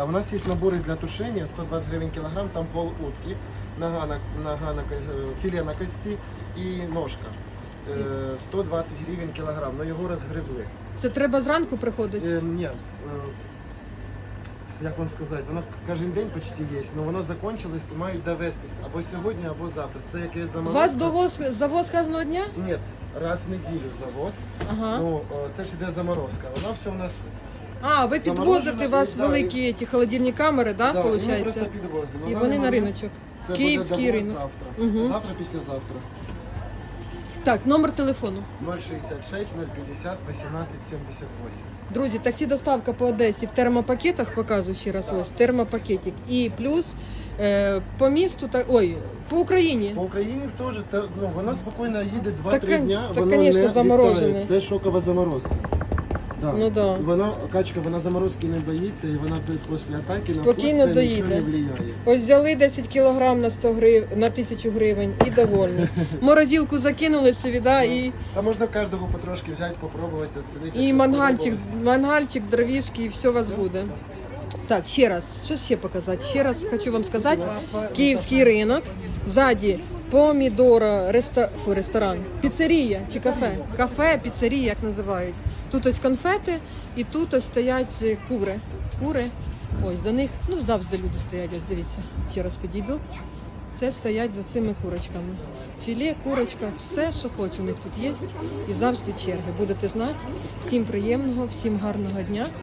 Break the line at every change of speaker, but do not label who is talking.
А у нас є набори для тушення 120 гривень кілограм, там пол утки, нога на, нога на, е, філе на кості і ножка. Е, 120 гривень кілограм, але його розгребли.
Це треба зранку приходити.
Е, ні, е, як вам сказати, воно кожен день почти є, але воно закінчилось і мають довести або сьогодні, або завтра. Це яке
У
заморозка.
вас довоз завоз кожного дня?
Ні, раз в неділю завоз.
Ага.
Ну, е, це ж іде заморозка. Воно все у нас
А, ви підвозите, у вас великі ті холодильні камери, да,
да, і ми
виходить?
просто підвозимо.
І
На
вони
даний
на
момент
риночок.
Це
Київський
буде
ринок.
завтра.
Мгм.
Завтра, післязавтра.
Так, номер телефону.
066 050 1878.
Друзі, таксі доставка по Одесі в термопакетах, показую ще раз ось, термопакетик. І плюс е, по місту, та, ой, по Україні.
По Україні теж та, ну, воно спокійно їде 2-3
Так, кон-
дня,
так,
воно
конечно,
не
заморожене.
відтає. Це шокова заморозка. Да.
Ну да.
Вона, качка, вона заморозки не боїться, і вона пі- після атаки на
Спокійно
вкус це нічого не впливає.
Ось взяли 10 кілограм на 100 грив... на 1000 гривень і довольні. Морозилку закинули собі, да, і,
Та можна кожного потрошки взяти, попробувати, оцінити.
і мангальчик,
сподобалось.
мангальчик, дровішки, і все у вас буде. Так, ще раз, що ще показати? Ще раз хочу вам сказати, київський ринок, ззаді помідора, реста... Фу, ресторан, піцерія чи кафе. Кафе, піцерія, як називають. Тут ось конфети і тут ось стоять кури. Кури. Ось до них, ну завжди люди стоять, ось дивіться. Ще раз підійду. Це стоять за цими курочками. Філе, курочка, все, що хочу, у них тут є. І завжди черги. Будете знати. Всім приємного, всім гарного дня.